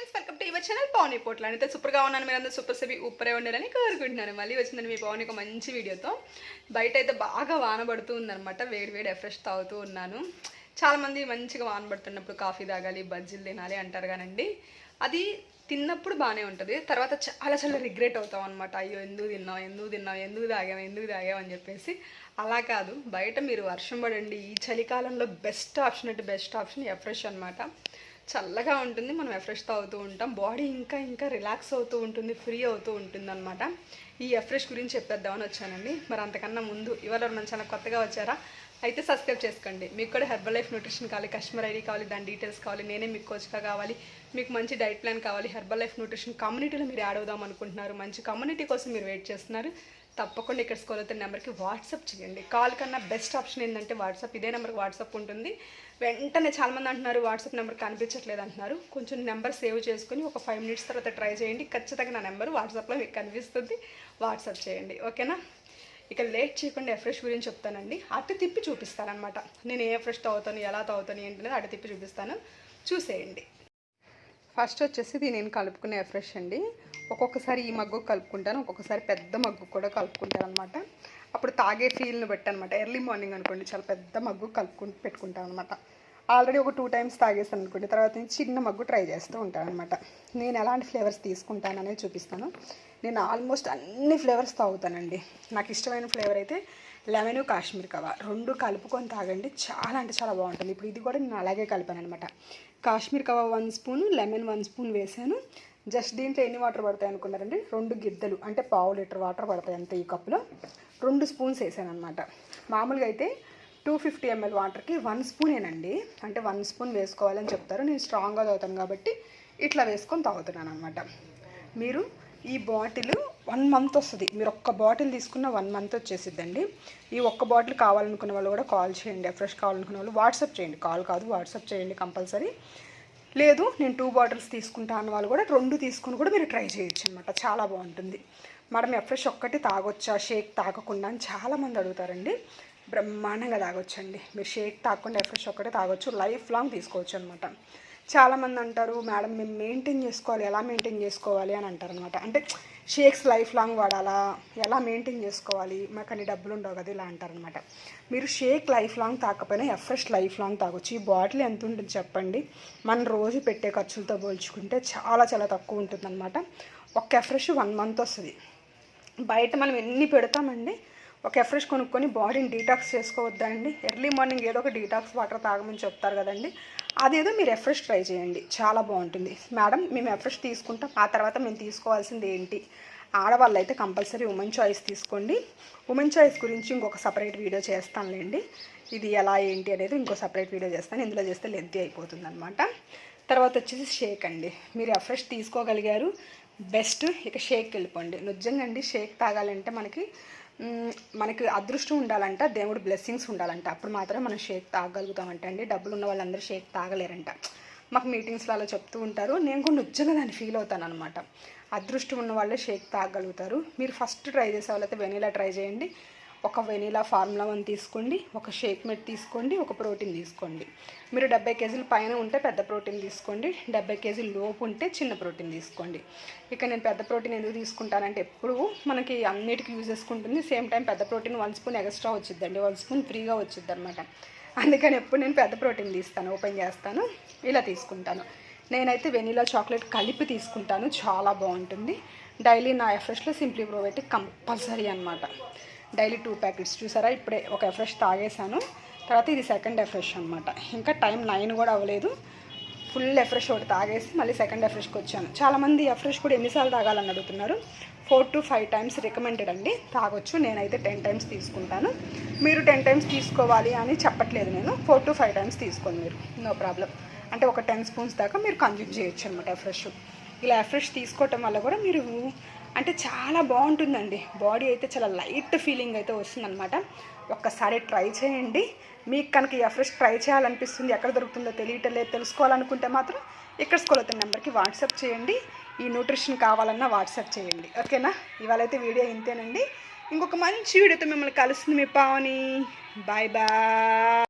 Friends welcome to your channel Pavan Potla అయితే సూపర్గా ఉన్నాను మీరు అందరూ సూపర్ సెవి ఉప్పరే ఉండాలని కోరుకుంటున్నాను. మళ్ళీ వచ్చిందని మీ పవన్ ఒక మంచి వీడియోతో. బయట అయితే బాగా వాన పడుతూ ఉందన్నమాట వేడి వేడి ఫ్రెష్ తాగుతూ ఉన్నాను. చాలామంది మంచిగా వాన పడుతున్నప్పుడు కాఫీ తాగాలి బజ్జీలు తినాలి అంటారు కానండి. అది తిన్నప్పుడు బాగానే ఉంటుంది. తర్వాత చాలా చాలా రిగ్రెట్ అవుతాం అనమాట అయ్యో ఎందుకు తిన్నాం ఎందుకు తిన్నాం ఎందుకు తాగాం ఎందుకు తాగాం అని చెప్పేసి. అలా కాదు. బయట మీరు వర్షం పడండి. ఈ చలికాలంలో బెస్ట్ ఆప్షన్ అంటే బెస్ట్ ఆప్షన్ ఎఫ్రెష్ అనమాట చల్లగా ఉంటుంది మనం ఎఫ్రెష్ తాగుతూ ఉంటాం. బాడీ ఇంకా ఇంకా రిలాక్స్ అవుతూ ఉంటుంది ఫ్రీ అవుతూ ఉంటుంది అనమాట ఈ ఎఫ్రెష్ గురించి చెప్పేద్దామని వచ్చానండి. మరి అంతకన్నా ముందు ఇవాళ మన ఛానల్ కొత్తగా వచ్చారా? అయితే సబ్స్క్రైబ్ చేసుకోండి. మీకు కూడా హెర్బల్ లైఫ్ న్యూట్రిషన్ కావాలి కస్టమర్ ఐడి కావాలి దాని డీటెయిల్స్ కావాలి నేనే మీకు కోచ్గా కావాలి మీకు మంచి డైట్ ప్లాన్ కావాలి హెర్బల్ లైఫ్ న్యూట్రిషన్ కమ్యూనిటీలో మీరు యాడ్ అవుదాం అనుకుంటున్నారు మంచి కమ్యూనిటీ కోసం మీరు వెయిట్ చేస్తున్నారు. తప్పకుండా ఇక్కడ స్కూల్ అవుతున్న నెంబర్కి వాట్సాప్ చేయండి. కాల్ కన్నా బెస్ట్ ఆప్షన్ ఏంటంటే వాట్సాప్. ఇదే నెంబర్కి వాట్సాప్ ఉంటుంది. వెంటనే చాలామంది అంటున్నారు వాట్సాప్ నెంబర్ కనిపించట్లేదు అంటున్నారు. కొంచెం నెంబర్ సేవ్ చేసుకొని ఒక ఫైవ్ మినిట్స్ తర్వాత ట్రై చేయండి. ఖచ్చితంగా నా నెంబర్ వాట్సాప్లో మీకు కనిపిస్తుంది. వాట్సాప్ చేయండి. ఓకేనా? ఇక లేట్ చేయకుండా ఎఫ్రెష్ గురించి చెప్తానండి. అటు తిప్పి చూపిస్తానమాట నేను ఏ ఫ్రెష్ తాగుతాను ఎలా తాగుతాను ఏంటనేది అటు తిప్పి చూపిస్తాను. చూసేయండి. ఫస్ట్ వచ్చేసి ఇది నేను కలుపుకునే ఫ్రెష్ అండి. ఒక్కొక్కసారి ఈ మగ్గు కలుపుకుంటాను ఒక్కొక్కసారి పెద్ద మగ్గు కూడా కలుపుకుంటాను అనమాట అప్పుడు తాగే ఫీల్ని బట్టి అనమాట ఎర్లీ మార్నింగ్ అనుకోండి చాలా పెద్ద మగ్గు కలుపుకు పెట్టుకుంటాను అనమాట ఆల్రెడీ ఒక టూ టైమ్స్ తాగేస్తాను అనుకోండి తర్వాత నుంచి చిన్న మగ్గు ట్రై చేస్తూ ఉంటాను అనమాట నేను ఎలాంటి ఫ్లేవర్స్ తీసుకుంటాననే చూపిస్తాను. నేను ఆల్మోస్ట్ అన్ని ఫ్లేవర్స్ తాగుతానండి. నాకు ఇష్టమైన ఫ్లేవర్ అయితే లెమన్ కాశ్మీర్ కవా రెండు కలుపుకొని తాగండి. చాలా అంటే చాలా బాగుంటుంది. ఇప్పుడు ఇది కూడా నేను అలాగే కలిపాను అనమాట. Kashmir kahwa one spoon lemon one spoon వేసాను. జస్ట్ దీంట్లో ఎన్ని వాటర్ పడతాయి అనుకున్నారండి? రెండు గిద్దలు. అంటే పావు లీటర్ వాటర్ పడతాయి అంతే ఈ కప్పులో. రెండు స్పూన్స్ వేసాను అనమాట. మామూలుగా అయితే టూ ఫిఫ్టీ ఎంఎల్ వాటర్కి వన్ స్పూనేనండి. అంటే వన్ స్పూన్ వేసుకోవాలని చెప్తారు. నేను స్ట్రాంగ్గా తాగుతాను కాబట్టి ఇట్లా వేసుకొని తాగుతున్నాను అనమాట. మీరు ఈ బాటిల్ వన్ మంత్ వస్తుంది. మీరు ఒక్క బాటిల్ తీసుకున్న వన్ మంత్ వచ్చేసిద్దండి. ఈ ఒక్క బాటిల్ కావాలనుకున్న వాళ్ళు కూడా కాల్ చేయండి. ఫ్రెష్ కావాలనుకున్న వాళ్ళు వాట్సాప్ చేయండి. కాల్ కాదు వాట్సాప్ చేయండి కంపల్సరీ. లేదు నేను టూ బాటిల్స్ తీసుకుంటా అన్న వాళ్ళు కూడా రెండు తీసుకుని కూడా మీరు ట్రై చేయొచ్చు అనమాట చాలా బాగుంటుంది. మేడం ఎఫ్రెష్ ఒక్కటి తాగొచ్చా? షేక్ తాగకుండా అని చాలామంది అడుగుతారండి. బ్రహ్మాండంగా తాగొచ్చండి. మీరు షేక్ తాగకుండా ఎఫ్రెష్ ఒక్కటే తాగొచ్చు. లైఫ్ లాంగ్ తీసుకోవచ్చు అనమాట చాలామంది అంటారు మేడం మేము మెయింటైన్ చేసుకోవాలి. ఎలా మెయింటైన్ చేసుకోవాలి? అని అంటారు అనమాట అంటే షేక్స్ లైఫ్ లాంగ్ వాడాలా? ఎలా మెయింటైన్ చేసుకోవాలి? మాకు అన్ని డబ్బులు ఉండవు కదా ఇలా అంటారనమాట. మీరు షేక్ లైఫ్ లాంగ్ తాకపోయినా ఎఫ్రెష్ లైఫ్ లాంగ్ తాగొచ్చు. ఈ బాటిల్ ఎంత ఉంటుంది చెప్పండి? మనం రోజు పెట్టే ఖర్చులతో పోల్చుకుంటే చాలా చాలా తక్కువ ఉంటుందన్నమాట ఒక ఎఫ్రెష్ వన్ మంత్ వస్తుంది. బయట మనం ఎన్ని పెడతామండి? ఒక ఎఫ్రెష్ కొనుక్కొని బాడీని డీటాక్స్ చేసుకోవద్దండి. ఎర్లీ మార్నింగ్ ఏదో ఒక డీటాక్స్ వాటర్ తాగమని చెప్తారు కదండి. అదేదో మీరు ఎఫ్రెష్ ట్రై చేయండి. చాలా బాగుంటుంది. మేడం మేము ఎఫ్రెష్ తీసుకుంటాం. ఆ తర్వాత మేము తీసుకోవాల్సింది ఏంటి? ఆడవాళ్ళు అయితే కంపల్సరీ ఉమెన్ చాయిస్ తీసుకోండి. ఉమెన్ చాయిస్ గురించి ఇంకొక సపరేట్ వీడియో చేస్తానులేండి. ఇది ఎలా ఏంటి అనేది ఇంకో సపరేట్ వీడియో చేస్తాను. ఇందులో చేస్తే లెంతీ అయిపోతుంది అనమాట తర్వాత వచ్చేసి షేక్ అండి. మీరు ఎఫ్రెష్ తీసుకోగలిగారు. బెస్ట్. ఇక షేక్ వెళ్ళిపోండి. నిజంగా అండి షేక్ తాగాలంటే మనకి మనకి అదృష్టం ఉండాలంట దేవుడు బ్లెస్సింగ్స్ ఉండాలంట. అప్పుడు మాత్రమే మనం షేక్ తాగలుగుతామంట అండి. డబ్బులు ఉన్న వాళ్ళందరూ షేక్ తాగలేరంట. మాకు మీటింగ్స్లో అలా చెప్తూ ఉంటారు. నేను కూడా నిజంగా దాన్ని ఫీల్ అవుతాను అనమాట అదృష్టం ఉన్న వాళ్ళే షేక్ తాగలుగుతారు. మీరు ఫస్ట్ ట్రై చేసే వాళ్ళైతే వెనీలా ట్రై చేయండి. ఒక వెనీలా ఫార్ములా వన్ తీసుకోండి ఒక షేక్ మెట్ తీసుకోండి ఒక ప్రోటీన్ తీసుకోండి. మీరు డెబ్బై కేజీల పైన ఉంటే పెద్ద ప్రోటీన్ తీసుకోండి డెబ్బై కేజీలు లోపు ఉంటే చిన్న ప్రోటీన్ తీసుకోండి. ఇక నేను పెద్ద ప్రోటీన్ ఎందుకు తీసుకుంటానంటే ఎప్పుడు మనకి అన్నిటికీ యూజ్ చేసుకుంటుంది సేమ్ టైం పెద్ద ప్రోటీన్ వన్ స్పూన్ ఎక్స్ట్రా వచ్చిద్దండి వన్ స్పూన్ ఫ్రీగా వచ్చిద్ది అనమాట అందుకని ఎప్పుడు నేను పెద్ద ప్రోటీన్ తీస్తాను ఓపెన్ చేస్తాను ఇలా తీసుకుంటాను. నేనైతే వెనీలా చాక్లెట్ కలిపి తీసుకుంటాను చాలా బాగుంటుంది. డైలీ నా ఎఫ్రెష్లో సింప్లీ ప్రోబయోటిక్ కంపల్సరీ అనమాట డైలీ టూ ప్యాకెట్స్ చూసారా? ఇప్పుడే ఒక ఎఫ్రెష్ తాగేశాను. తర్వాత ఇది సెకండ్ ఎఫ్రెష్ అనమాట ఇంకా టైం నైన్ కూడా అవ్వలేదు. ఫుల్ ఎఫ్రెష్ ఒకటి తాగేసి మళ్ళీ సెకండ్ ఎఫ్రెష్కి వచ్చాను. చాలామంది ఎఫ్రెష్ కూడా ఎన్నిసార్లు తాగాలని అడుగుతున్నారు. Four to five times recommended అండి. తాగొచ్చు. నేనైతే టెన్ టైమ్స్ తీసుకుంటాను. మీరు టెన్ టైమ్స్ తీసుకోవాలి అని చెప్పట్లేదు నేను. ఫోర్ టు ఫైవ్ టైమ్స్ తీసుకోండి మీరు. No problem. అంటే ఒక టెన్ స్పూన్స్ దాకా మీరు కన్జ్యూమ్ చేయొచ్చు అనమాట ఫ్రెష్. ఇలా ఫ్రెష్ తీసుకోవటం వల్ల కూడా మీరు అంటే చాలా బాగుంటుందండి. బాడీ అయితే చాలా లైట్ ఫీలింగ్ అయితే వస్తుందన్నమాట. ఒక్కసారి ట్రై చేయండి. మీకు కనుక ఈ ఫ్రెష్ ట్రై చేయాలనిపిస్తుంది ఎక్కడ దొరుకుతుందో తెలియటలేదు తెలుసుకోవాలనుకుంటే మాత్రం ఇక్కడ స్కూల్ అవుతున్న నెంబర్కి వాట్సాప్ చేయండి. ఈ న్యూట్రిషన్ కావాలన్నా వాట్సాప్ చేయండి. ఓకేనా ఇవాళ అయితే వీడియో ఇంతేనండి. ఇంకొక మంచి వీడియోతో మిమ్మల్ని కలుస్తుంది మీ పావని. Bye bye